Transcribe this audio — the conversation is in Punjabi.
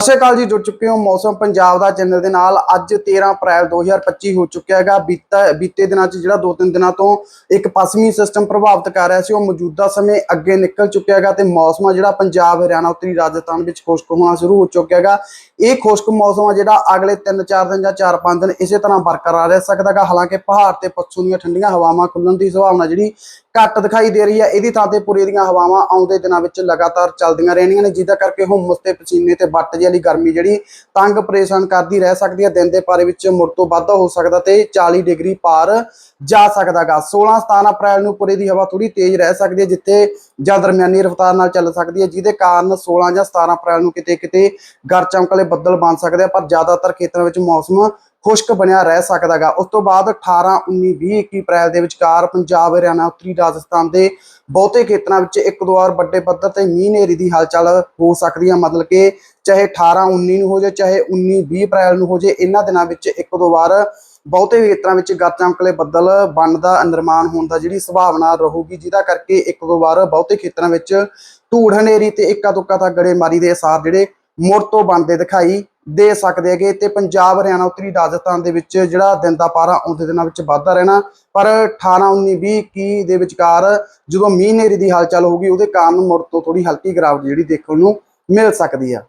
ਸਤਿ ਸ਼੍ਰੀ ਅਕਾਲ ਜੀ, ਜੁੜ ਚੁੱਕੇ ਹੋ ਮੌਸਮ ਪੰਜਾਬ ਦਾ ਚੈਨਲ ਦੇ ਨਾਲ। ਅੱਜ 13 ਅਪ੍ਰੈਲ 2025 ਹੋ ਚੁੱਕਿਆ ਹੈਗਾ। ਬੀਤਾ, ਬੀਤੇ ਦਿਨਾਂ 'ਚ ਜਿਹੜਾ ਦੋ ਤਿੰਨ ਦਿਨਾਂ ਤੋਂ ਇੱਕ ਪੱਛਮੀ ਸਿਸਟਮ ਪ੍ਰਭਾਵਿਤ ਕਰ ਰਿਹਾ ਸੀ, ਉਹ ਮੌਜੂਦਾ ਸਮੇਂ ਅੱਗੇ ਨਿਕਲ ਚੁੱਕਿਆ ਹੈਗਾ ਤੇ ਮੌਸਮ ਜਿਹੜਾ ਪੰਜਾਬ, ਹਰਿਆਣਾ, ਉੱਤਰੀ ਰਾਜਸਥਾਨ ਵਿੱਚ ਖੁਸ਼ਕ ਹੋਣਾ ਸ਼ੁਰੂ ਹੋ ਚੁੱਕਿਆ ਹੈਗਾ। ਇਹ ਖੁਸ਼ਕ ਮੌਸਮ ਆ ਜਿਹੜਾ ਅਗਲੇ 3-4 ਦਿਨ ਜਾਂ 4-5 ਦਿਨ ਇਸੇ ਤਰ੍ਹਾਂ ਬਰਕਰਾਰ ਰਹਿ ਸਕਦਾ ਹੈਗਾ। ਹਾਲਾਂਕਿ ਪਹਾੜ ਤੇ ਪੱਛੋਂ ਦੀਆਂ ਠੰਡੀਆਂ ਹਵਾਵਾਂ ਖੁੱਲਣ ਦੀ ਸੰਭਾਵਨਾ ਜਿਹੜੀ ਘੱਟ ਦਿਖਾਈ ਦੇ ਰਹੀ ਹੈ, ਇਹਦੀ ਥਾਂ ਤੇ ਪੁਰੇ ਦੀਆਂ ਹਵਾਵਾਂ ਆਉਂਦੇ ਦਿਨਾਂ ਵਿੱਚ ਲਗਾਤਾਰ ਚੱਲਦੀਆਂ ਰਹਿਣੀਆਂ ਨੇ, ਜਿਹਦਾ ਕਰਕੇ ਹੁਮਸ ਤੇ ਪਸੀਨੇ ਤੇ ਬੱਟ ਜਿਹੀ ਵਾਲੀ ਗਰਮੀ ਜਿਹੜੀ ਤੰਗ ਪਰੇਸ਼ਾਨ ਕਰਦੀ ਰਹਿ ਸਕਦੀ ਹੈ, ਦਿਨ ਦੇ ਪਾਰੇ ਵਿੱਚ ਮੁੜ ਤੋਂ ਵਾਧਾ ਹੋ ਸਕਦਾ ਤੇ 40 ਡਿਗਰੀ ਪਾਰ ਜਾ ਸਕਦਾਗਾ। 16 17 ਅਪ੍ਰੈਲ ਨੂੰ ਪੂਰੇ ਦੀ ਹਵਾ ਥੋੜੀ ਤੇਜ਼ ਰਹਿ ਸਕਦੀ ਹੈ, ਜਿੱਥੇ ਜਾਂ ਦਰਮਿਆਨੀ ਰਫ਼ਤਾਰ ਨਾਲ ਚੱਲ ਸਕਦੀ ਹੈ, ਜਿਹਦੇ ਕਾਰਨ 16 ਜਾਂ 17 ਅਪ੍ਰੈਲ ਨੂੰ ਕਿਤੇ ਕਿਤੇ ਘਰ ਚਮਕ ਵਾਲੇ ਬੱਦਲ ਬਣ ਸਕਦੇ ਆ, ਪਰ ਜ਼ਿਆਦਾਤਰ ਖੇਤਰਾਂ ਵਿੱਚ ਮੌਸਮ ਖੁਸ਼ਕ ਬਣਿਆ ਰਹਿ ਸਕਦਾਗਾ। ਉਸ ਤੋਂ ਬਾਅਦ 18 19 20 21 ਅਪ੍ਰੈਲ ਦੇ ਵਿਚਕਾਰ ਪੰਜਾਬ, ਹਰਿਆਣਾ, ਉੱਤਰੀ ਰਾਜਸਥਾਨ ਦੇ ਬਹੁਤੇ ਖੇਤਰਾਂ ਵਿੱਚ ਇੱਕ ਦੋ ਵਾਰ ਵੱਡੇ ਪੱਧਰ ਤੇ ਮੀਂਹ ਹਨੇਰੀ ਦੀ ਹਲਚਲ ਹੋ ਸਕਦੀ ਹੈ ਮਤਲਬ ਕਿ ਚਾਹੇ 18 19 ਨੂੰ ਹੋ ਜਾਏ, ਚਾਹੇ 19 20 ਅਪ੍ਰੈਲ ਨੂੰ ਹੋ ਜਾਏ, ਇਹਨਾਂ ਦਿਨਾਂ ਵਿੱਚ ਇੱਕ ਦੋ ਵਾਰ ਬਹੁਤੇ ਖੇਤਰਾਂ ਵਿੱਚ ਗੱਤ ਚਮਕਲੇ ਬੱਦਲ ਬਣਨ ਦਾ ਨਿਰਮਾਣ ਹੋਣ ਦਾ ਜਿਹੜੀ ਸੰਭਾਵਨਾ ਰਹੂਗੀ, ਜਿਹਦਾ ਕਰਕੇ ਇੱਕ ਦੋ ਵਾਰ ਬਹੁਤੇ ਖੇਤਰਾਂ ਵਿੱਚ ਧੂੜ ਹਨੇਰੀ ਤੇ ਇੱਕਾ ਦੁੱਕਾ ਤਾਂ ਗੜੇਮਾਰੀ ਦੇ ਅਸਾਰ ਜਿਹੜੇ ਮੁੜ ਤੋਂ ਬਣਦੇ ਦਿਖਾਈ ਦੇ ਸਕਦੇ ਹੈਗੇ ਤੇ ਪੰਜਾਬ, ਹਰਿਆਣਾ, ਉੱਤਰੀ ਰਾਜਸਥਾਨ ਦੇ ਵਿੱਚ ਜਿਹੜਾ ਦਿਨ ਦਾ ਪਾਰਾ ਆਉਂਦੇ ਦਿਨਾਂ ਵਿੱਚ ਵੱਧਦਾ ਰਹਿਣਾ। ਪਰ 18 19 20 21 ਦੇ ਵਿਚਕਾਰ ਜਦੋਂ ਮੀਂਹ ਹਨੇਰੀ ਦੀ ਹਲਚਲ ਹੋਊਗੀ, ਉਹਦੇ ਕਾਰਨ ਮੁੜ ਤੋਂ ਥੋੜੀ ਹਲਕੀ ਗਿਰਾਵਟ ਜਿਹੜੀ ਦੇਖਣ ਨੂੰ ਮਿਲ ਸਕਦੀ ਆ।